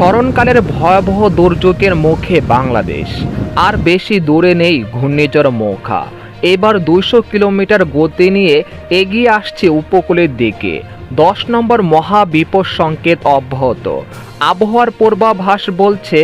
স্মরণকালের ভয়াবহ দুর্যোগের মুখে বাংলাদেশ। আর বেশি দূরে নেই ঘূর্ণিঝড় মোখা এবার দুইশো কিলোমিটার গতি নিয়ে এগিয়ে আসছে উপকূলের দিকে। দশ নম্বর মহা বিপদ সংকেত অব্যাহত। আবহাওয়ার পূর্বাভাস বলছে,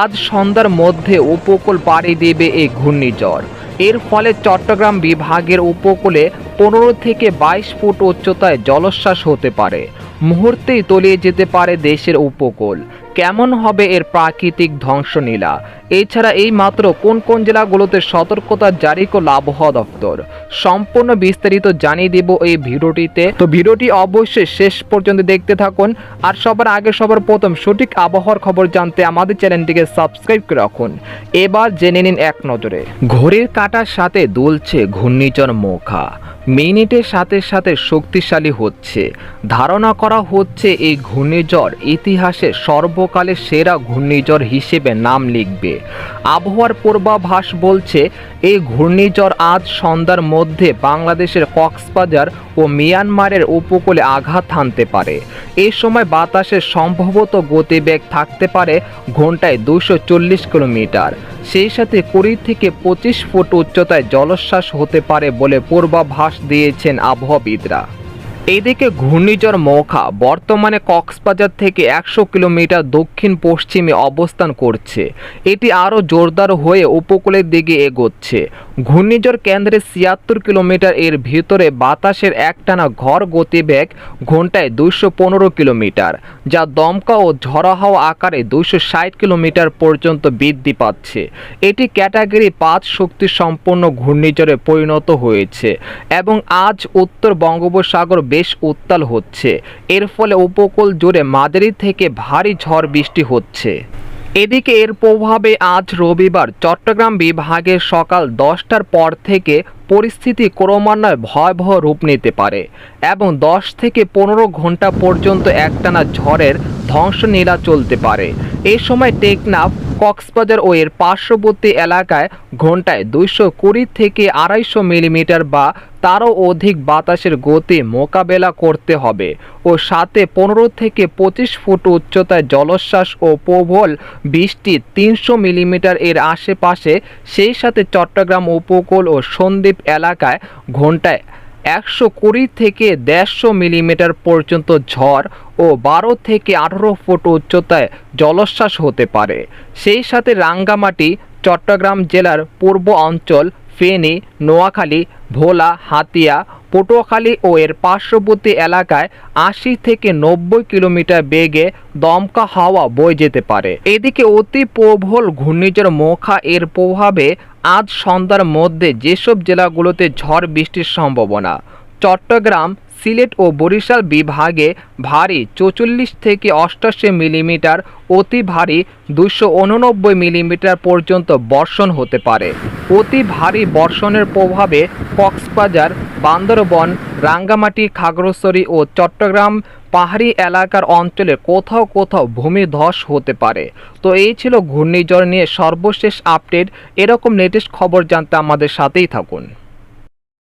আজ সন্ধ্যার মধ্যে উপকূল পাড়ি দেবে এই ঘূর্ণিঝড়। এর ফলে চট্টগ্রাম বিভাগের উপকূলে পনেরো থেকে বাইশ ফুট উচ্চতায় জলোচ্ছ্বাস হতে পারে। মুহূর্তেই তলিয়ে যেতে পারে দেশের উপকূল। কেমন হবে এর প্রাকৃতিক ধ্বংসলীলা? এছাড়া এই মাত্র কোন কোন জেলাগুলোতে সতর্কতা জারি করল আবহাওয়া দপ্তর? সম্পূর্ণ বিস্তারিত জানিয়ে দেব এই ভিডিওটিতে। তো ভিডিওটি অবশ্যই শেষ পর্যন্ত দেখতে থাকুন আর সবার আগে সবার প্রথম সঠিক আবহাওয়ার খবর জানতে আমাদের চ্যানেলটিকে সাবস্ক্রাইব করে রাখুন। এবার জেনে নিন এক নজরে। ঘড়ির কাঁটার সাথে দুলছে ঘূর্ণিঝড় মোখা। মিনিটের সাথে সাথে শক্তিশালী হচ্ছে। ধারণা করা হচ্ছে এই ঘূর্ণিঝড় ইতিহাসে সর্বকালের সেরা ঘূর্ণিঝড় হিসেবে নাম লিখবে। আবহাওয়ার পূর্বাভাস বলছে, এই ঘূর্ণিঝড় আজ সন্ধ্যার মধ্যে বাংলাদেশের কক্সবাজার ও মিয়ানমারের উপকূলে আঘাত হানতে পারে। এই সময় বাতাসের সম্ভবত গতিবেগ থাকতে পারে ঘন্টায় দুশো কিলোমিটার। সেই সাথে কুড়ি থেকে পঁচিশ ফুট উচ্চতায় জলোচ্ছ্বাস হতে পারে বলে পূর্বাভাস দিয়েছেন আবহাওয়াবিদরা। এদিকে ঘূর্ণিঝড় মৌখা বর্তমানে কক্সবাজার থেকে একশো কিলোমিটার দক্ষিণ পশ্চিমে অবস্থান করছে। এটি আরও জোরদার হয়ে উপকূলের দিকে এগোচ্ছে। ঘূর্ণিঝড় কেন্দ্রে ছিয়াত্তর কিলোমিটার এর ভিতরে বাতাসের একটানা ঘর গতিবেগ ঘন্টায় দুশো পনেরো কিলোমিটার, যা দমকা ও ঝড়া হাওয়া আকারে দুশো ষাট কিলোমিটার পর্যন্ত বৃদ্ধি পাচ্ছে। এটি ক্যাটাগরি পাঁচ শক্তি সম্পন্ন ঘূর্ণিঝড়ে পরিণত হয়েছে এবং আজ উত্তর বঙ্গোপসাগর বেশ উত্তাল হচ্ছে। এর ফলে উপকূল জুড়ে মাঝারি থেকে ভারী ঝড় বৃষ্টি হচ্ছে। এদিকে এর প্রভাবে আজ রবিবার চট্টগ্রাম বিভাগে সকাল দশটার পর থেকে পরিস্থিতি ক্রমান্বয়ে ভয়াবহ রূপ নিতে পারে এবং দশ থেকে পনেরো ঘণ্টা পর্যন্ত একটানা ঝড়ের ধ্বংসলীলা চলতে পারে। এই সময় টেকনাফ, কক্সবাজার ও এর পার্শ্ববর্তী এলাকায় ঘন্টায় দুইশো কুড়ি থেকে আড়াইশো মিলিমিটার বা তারও অধিক বাতাসের গতি মোকাবেলা করতে হবে ও সাথে পনেরো থেকে পঁচিশ ফুট উচ্চতায় জলোচ্ছ্বাস ও প্রবল বৃষ্টি তিনশো মিলিমিটার এর আশেপাশে, সেই সাথে চট্টগ্রাম উপকূল ও সন্দ্বীপ এলাকায় ঘন্টায় একশো কুড়ি থেকে দেড়শো মিলিমিটার পর্যন্ত ঝড় ও বারো থেকে আঠারো ফুট উচ্চতায় জলোচ্ছ্বাস হতে পারে। সেই সাথে রাঙ্গামাটি, চট্টগ্রাম জেলার পূর্ব অঞ্চল ফেনী, নোয়াখালী, ভোলা, হাতিয়া, পটুয়াখালী ও এর পার্শ্ববর্তী এলাকায় আশি থেকে নব্বই কিলোমিটার বেগে দমকা হাওয়া বয়ে যেতে পারে। এদিকে অতি প্রবল ঘূর্ণিঝড় মোখা এর প্রভাবে আজ সন্ধ্যার মধ্যে যেসব জেলাগুলোতে ঝড় বৃষ্টির সম্ভাবনা, চট্টগ্রাম সিলেট ও বরিশাল বিভাগে ভারী চৌচল্লিশ থেকে অষ্টাশি মিলিমিটার, অতি ভারী দুশো উননব্বই মিলিমিটার পর্যন্ত বর্ষণ হতে পারে। অতি ভারী বর্ষণের প্রভাবে কক্সবাজার, বান্দরবন, রাঙ্গামাটি, খাগড়াছড়ি ও চট্টগ্রাম পাহাড়ি এলাকার অঞ্চলে কোথাও কোথাও ভূমিধস হতে পারে। তো এই ছিল ঘূর্ণিঝড় নিয়ে সর্বশেষ আপডেট। এরকম লেটেস্ট খবর জানতে আমাদের সাথেই থাকুন।